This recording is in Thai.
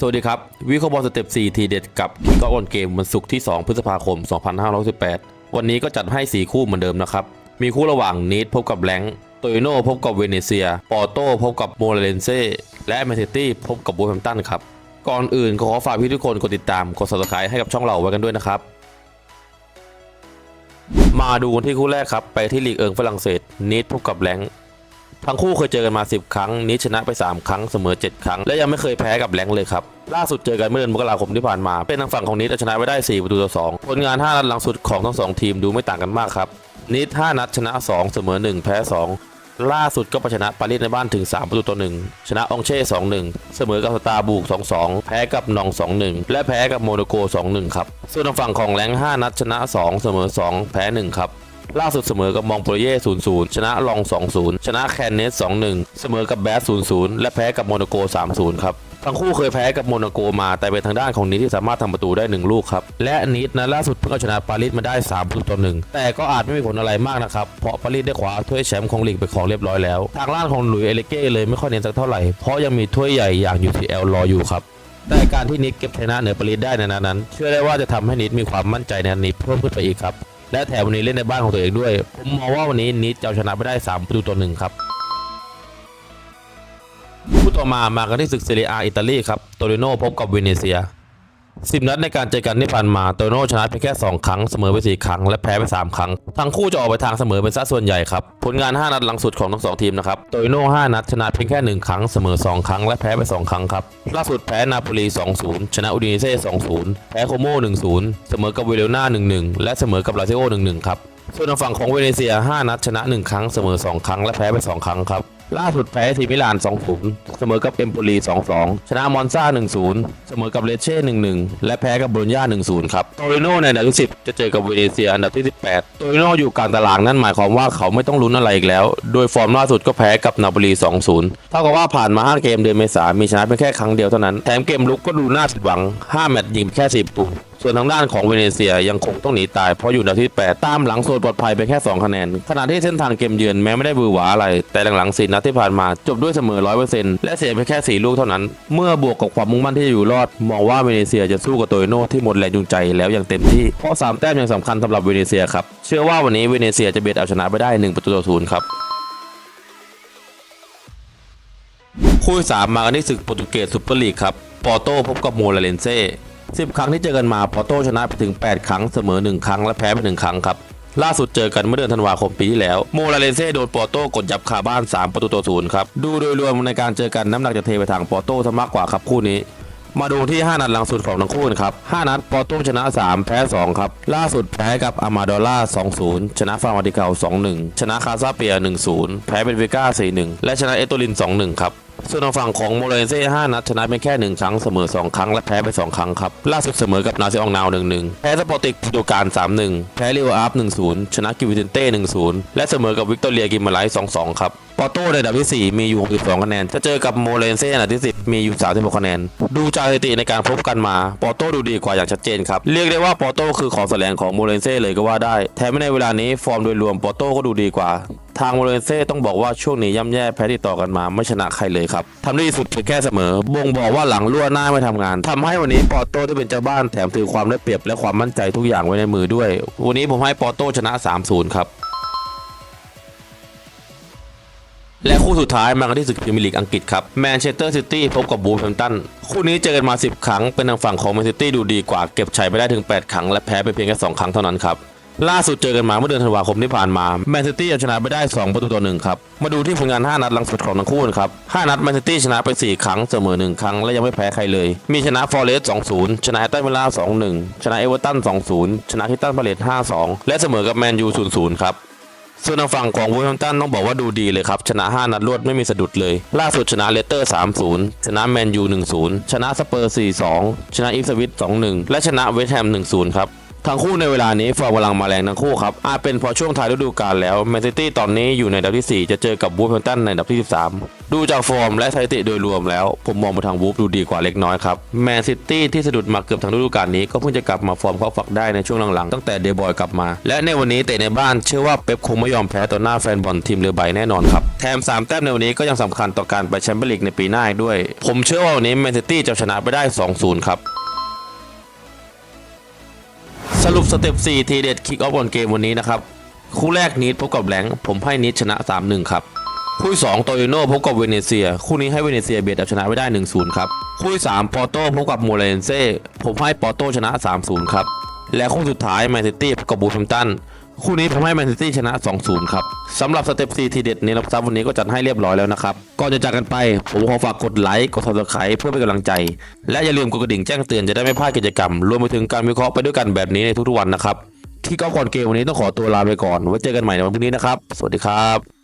สวัสดีครับ วิเคราะห์บอลสเต็ป 4 ทีเด็ดกับก็ออนเกมวันศุกร์ที่ 2 พฤษภาคม 2518 วันนี้ก็จัดให้ 4 คู่เหมือนเดิมนะครับ มีคู่ระหว่างนีดพบกับแลงโตโยโน่พบกับเวเนเซีย ปอร์โต้พบกับโมเรนเซ่และแมนเชสเตอร์พบกับบูแฮมตันครับ ก่อนอื่นขอฝากพี่ทุกคนกดติดตามกด subscribe ให้กับช่องเราไว้กันด้วยนะครับ มาดูกันที่คู่แรกครับไปที่ลีกเอิงฝรั่งเศสนีดพบกับแลง ทั้งคู่เคยเจอกันมา 10 ครั้งนิดชนะไป 3 ครั้งเสมอ 7 ครั้ง และยังไม่เคยแพ้กับแหลงเลยครับ ล่าสุดเจอกันเมื่อเดือนมกราคมที่ผ่านมา เป็นทางฝั่งของนิดชนะไว้ได้ 4 ประตูต่อ 2 ผลงาน 5 นัดหลังสุดของทั้ง 2 ทีมดูไม่ต่างกันมากครับนิด5นัดชนะ 2 เสมอ 1 แพ้ 2 ล่าสุดก็ไปชนะปารีสในบ้านถึง 3 ประตูต่อ 1 ชนะองเช่ 2-1 เสมอกับสตาร์บูก 2-2 แพ้กับนอง 2-1 และแพ้กับโมโนโก 2-1 ครับ ส่วนทางฝั่งของแหลง5นัดชนะ 2 เสมอ 2 แพ้ 1 ครับ ล่าสุดเสมอกับมองโปรเย่0-0 ชนะลอง 2-0 ชนะแคนเนส 2-1 เสมอกับแบส0-0 และแพ้กับโมนาโก 3-0 ครับทั้งคู่เคยแพ้กับโมนาโกมาแต่เป็นทางด้านของนิดที่สามารถทำประตูได้ 1 ลูกครับ และนิดนะล่าสุดเพิ่งเอาชนะปารีสมาได้3ประตูต่อ1แต่ก็อาจไม่มีผลอะไรมากนะครับ เพราะปารีสได้คว้าถ้วยแชมป์ของลีกไปของเรียบร้อยแล้ว ทางด้านของหลุยส์เอเลเก้เลยไม่ค่อยเน้นสักเท่าไหร่ เพราะยังมีถ้วยใหญ่อย่าง UCL รออยู่ครับแต่การที่นิดเก็บชนะเหนือปารีสได้ในนัดนั้น เชื่อได้ว่าจะทำให้นิดมีความมั่นใจในนี้เพิ่มขึ้นไปอีกครับ และแถมวันนี้เล่นในบ้านของตัวเองด้วย ผมมองว่าวันนี้นิดจะชนะไปได้ 3 ประตูต่อหนึ่งครับคู่ต่อมามากันที่ศึกเซเรียอาอิตาลีครับโตริโนพบกับเวเนเซีย 10 นัดในการเจอกันที่ผ่านมาโตโนชนะเพียงแค่ 2 ครั้งเสมอไป 4 ครั้ง และแพ้ไป 3 ครั้ง ทั้งคู่จะออกไปทางเสมอเป็นซะส่วนใหญ่ครับ ผลงาน 5 นัดหลังสุดของทั้ง 2 ทีมนะครับโตโน5นัดชนะเพียงแค่ 1 ครั้งเสมอ 2 ครั้ง และแพ้ไป 2 ครั้งครับ ล่าสุดแพ้นาโปลี 2-0 ชนะอุดิเนเซ่ 2-0 แพ้โคโม1-0 เสมอกับเวโรนา1-1 และเสมอกับลาซิโอ 1-1 ครับส่วนทางฝั่งของเวเนเซีย 5 นัดชนะ 1 ครั้งเสมอ 2 ครั้งและแพ้ไป 2 ครั้งครับ ล่าสุดแพ้ทีมิลาน2-0 เสมอกับเอมโปลี2-2 ชนะมอนซา1-0 เสมอกับเลเช่1-1 และแพ้กับโบโลญญา1-0 ครับ โตริโนในอันดับที่ 10 จะเจอกับเวเนเซียอันดับที่ 18 โตริโนอยู่กลางตารางนั่นหมายความว่าเขาไม่ต้องลุ้นอะไรอีกแล้ว โดยฟอร์มล่าสุดก็แพ้กับนาโปลี2-0 เท่ากับว่าผ่านมา 5 เกมเดือนเมษายนมีชนะเพียงแค่ครั้งเดียวเท่านั้น แถมเกมลุกก็ดูน่าผิดหวัง 5 แมตช์ยิงแค่10ประตู ส่วนทางด้านของเวเนเซียยังคงต้องหนีตาย เพราะอยู่นดับที่ 8 ตามหลังโซนปลอดภัยไปแค่ 2 คะแนน ขณะที่เส้นทางเกมเยือนแม้ไม่ได้บือหวาอะไร แต่หลังๆสี่นัดที่ผ่านมาจบด้วยเสมอ 100%และเสียไปแค่ 4 ลูกเท่านั้น เมื่อบวกกับความมุ่งมั่นที่จะอยู่รอด มองว่าเวเนเซียจะสู้กับโตโยโน่ที่หมดแรงจูงใจแล้วอย่างเต็มที่ เพราะ 3 แต้มยังสำคัญสำหรับเวเนเซียครับ เชื่อว่าวันนี้เวเนเซียจะเบียดเอาชนะไปได้ 1 ประตูต่อศูนย์ครับคู่สามมากันที่ศึกโปรตุเกสซูเปอร์ลีกครับ ปอโต้พบกับโมเรเลนเซ 10 ครั้งที่เจอกันมาปอร์โต้ชนะไปถึง 8 ครั้งเสมอ 1 ครั้งและแพ้ไป1ครั้งครับ ล่าสุดเจอกันเมื่อเดือนธันวาคมปีที่แล้ว โมเรเลเซ่โดนปอร์โต้กดยับคาบ้าน 3 ประตูต่อศูนย์ครับ ดูโดยรวมในการเจอกันน้ำหนักจะเทไปทางปอร์โต้ซะมากกว่าครับคู่นี้มาดูที่ 5 นัดหลังสุดของทั้งคู่ครับ 5 นัดปอร์โต้ชนะ 3 แพ้ 2 ครับ ล่าสุดแพ้กับอามาดอล่า 2-0 ชนะฟาร์มาดิเกา2-1 ชนะคาซาเปีย 1-0 แพ้เบนฟิก้า 4-1 และชนะเอโตลิน 2-1 ครับ ส่วนทางฝั่งของโมเรนเซ่5นัดชนะเพียงแค่ 1 ครั้งเสมอ 2 ครั้ง และแพ้ไป 2 ครั้งครับ ล่าสุดเสมอกับนาซิอองนาว 1-1 แพ้สปอร์ติกโปรตุการ3-1 แพ้ลิโออาร์ฟ1-0 ชนะกิวิเทนเต้ 1-0 และเสมอกับวิกตอเรียกิมมาไลท์2-2 ครับปอโต้ในอันดับที่ 4 มีอยู่ 62 คะแนน จะเจอกับโมเรนเซ่อันดับที่ 10 มีอยู่ 36 คะแนน ดูจากสถิติในการพบกันมา ปอโต้ดูดีกว่าอย่างชัดเจนครับ เรียกได้ว่าปอโต้คือของแสลงของโมเรนเซ่เลยก็ว่าได้ แถมในเวลานี้ฟอร์มโดยรวมปอโต้ก็ดูดีกว่า ทางโมเรนเซ่ต้องบอกว่าช่วงนี้ย่ำแย่แพ้ติดต่อกันมาไม่ชนะใครเลยครับทำได้ดีสุดเพียงแค่เสมอ บ่งบอกว่าหลังรั่วหน้าไม่ทำงานทำให้วันนี้ปอร์โต้ที่เป็นเจ้าบ้านแถมถือความได้เปรียบและความมั่นใจทุกอย่างไว้ในมือด้วย วันนี้ผมให้ปอร์โต้ชนะ 3-0 ครับและคู่สุดท้ายมากันที่ศึกพรีเมียร์ลีกอังกฤษครับแมนเชสเตอร์ซิตี้พบกับบูฟแฮมตันคู่นี้เจอกันมา 10 ครั้ง เป็นทางฝั่งของแมนซิตี้ดูดีกว่าเก็บชัยไปได้ถึง 8 ครั้ง และแพ้ไปเพียงแค่ 2 ครั้งเท่านั้นครับ ล่าสุดเจอกันมาเมื่อเดือนธันวาคมที่ผ่านมาแมนซิตี้ชนะไปได้ 2 ประตูต่อ1ครับ มาดูที่ผลงาน 5 นัดหลังสุดของทั้งคู่นะครับ 5 นัดแมนซิตี้ชนะไป 4 ครั้งเสมอ 1 ครั้ง และยังไม่แพ้ใครเลย มีชนะฟอร์เรสต์2-0 ชนะแอตตันวิลล่า2-1 ชนะเอเวอร์ตัน2-0 ชนะทิตันพาเลต5-2 และเสมอกับแมนยู0-0 ครับส่วนทางฝั่งของวูแฮมตันต้องบอกว่าดูดีเลยครับ ชนะ 5 นัดรวดไม่มีสะดุดเลย ล่าสุดชนะเลสเตอร์ 3-0 ชนะแมนยู 1-0 ชนะสเปอร์ 4-2 ชนะอีฟสวิต 2-1 และชนะเวสต์แฮม 1-0 ครับ ทั้งคู่ในเวลานี้ฟอร์มกำลังมาแรงทั้งคู่ครับอาจเป็นเพราะช่วงท้ายฤดูกาลแล้วแมนซิตี้ตอนนี้อยู่ในดับที่ 4 จะเจอกับวูฟแฮมป์ตันในดับที่ 13 ดูจากฟอร์มและสถิติโดยรวมแล้ว ผมมองไปทางวูฟดูดีกว่าเล็กน้อยครับแมนซิตี้ที่สะดุดมาเกือบทั้งฤดูกาลนี้ก็เพิ่งจะกลับมาฟอร์มเข้าฝักได้ในช่วงหลังๆตั้งแต่เดบอยกลับมา และในวันนี้เตะในบ้านเชื่อว่าเป๊ปคงไม่ยอมแพ้ต่อหน้าแฟนบอลทีมเรือใบแน่นอนครับแถมสามแต้มในวันนี้ก็ยังสำคัญต่อการไปแชมเปี้ยนลีกในปีหน้าด้วย ผมเชื่อว่าวันนี้แมนซิตี้จะชนะไปได้ 2-0 ครับ รุปสเต็ป4ทีเด็ดคิกออฟบอลเกมวันนี้นะครับคู่แรกนีดพบกับแหลงผมให้นีดชนะ 3-1 ครับ คู่ที่2โตโยโน่พบกับเวเนเซีย คู่นี้ให้เวเนเซียเบียดเอาชนะไว้ได้ 1-0 ครับ คู่ที่3ปอร์โต้พบกับโมเรนเซ่ผมให้ปอร์โต้ชนะ 3-0 ครับ และคู่สุดท้ายแมนซิตี้พบกับบูฟแฮมตัน คู่นี้ผมให้แมนซิตี้ชนะ 2-0 ครับสำหรับสเต็ป4ทีเด็ดนี้รับทรับวันนี้ก็จัดให้เรียบร้อยแล้วนะครับ ก่อนจะจากกันไป ผมขอฝากกดไลค์กดซับสไครต์เพื่อเป็นกำลังใจ และอย่าลืมกดกระดิ่งแจ้งเตือนจะได้ไม่พลาดกิจกรรม รวมไปถึงการวิเคราะห์ไปด้วยกันแบบนี้ในทุกๆวันนะครับที่ก็ก่อนเกมวันนี้ต้องขอตัวลาไปก่อนไว้เจอกันใหม่ในวันพรุ่งนี้นะครับ สวัสดีครับ